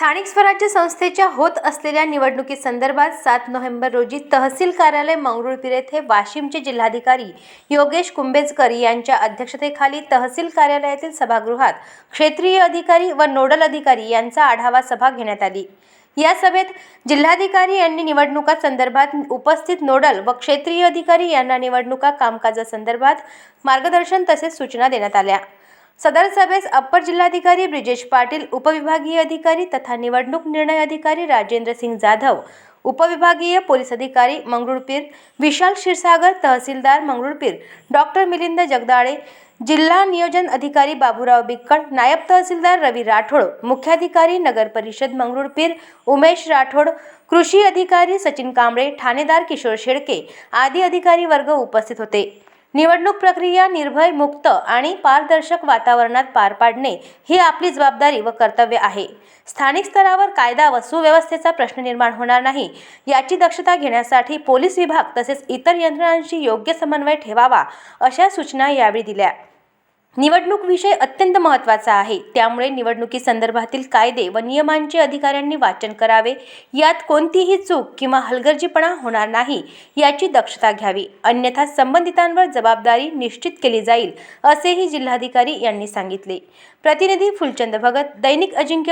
स्थानिक स्वराज्य संस्थेच्या होत असलेल्या निवडणुकीसंदर्भात सात नोव्हेंबर रोजी तहसील कार्यालय मंगरुळपीर येथे वाशिमचे जिल्हाधिकारी योगेश कुंभेजकर यांच्या अध्यक्षतेखाली तहसील कार्यालयातील सभागृहात क्षेत्रीय अधिकारी व नोडल अधिकारी यांचा आढावा सभा घेण्यात आली. या सभेत जिल्हाधिकारी यांनी निवडणुका संदर्भात उपस्थित नोडल व क्षेत्रीय अधिकारी यांना निवडणुका कामकाजासंदर्भात मार्गदर्शन तसेच सूचना देण्यात आल्या. सदर सभेस अप्पर जिल्हाधिकारी ब्रिजेश पाटील उपविभागीय अधिकारी तथा निवडणूक निर्णय अधिकारी राजेंद्र सिंग जाधव उपविभागीय पोलीस अधिकारी मंगरुळपीर विशाल क्षीरसागर तहसीलदार मंगरुळपीर डॉक्टर मिलिंद जगदाळे जिल्हा नियोजन अधिकारी बाबूराव बिक्कड नायब तहसीलदार रवी राठोड मुख्याधिकारी नगर परिषद मंगरुळपीर उमेश राठोड कृषी अधिकारी सचिन कांबळे ठाणेदार किशोर शेळके आदी अधिकारी वर्ग उपस्थित होते. निवडणूक प्रक्रिया निर्भय मुक्त आणि पारदर्शक वातावरणात पार पाडणे ही आपली जबाबदारी व कर्तव्य आहे. स्थानिक स्तरावर कायदा व सुव्यवस्थेचा प्रश्न निर्माण होणार नाही याची दक्षता घेण्यासाठी पोलीस विभाग तसेच इतर यंत्रणांशी योग्य समन्वय ठेवावा अशा सूचना यावेळी दिल्या. निवडणूक विषय अत्यंत महत्त्वाचा आहे. त्यामुळे निवडणुकी संदर्भातील कायदे व नियमांचे अधिकाऱ्यांनी वाचन करावे. यात कोणतीही चूक किंवा हलगर्जीपणा होणार नाही याची दक्षता घ्यावी. अन्यथा संबंधितांवर जबाबदारी निश्चित केली जाईल असेही जिल्हाधिकारी यांनी सांगितले. प्रतिनिधी फुलचंद भगत दैनिक अजिंक्य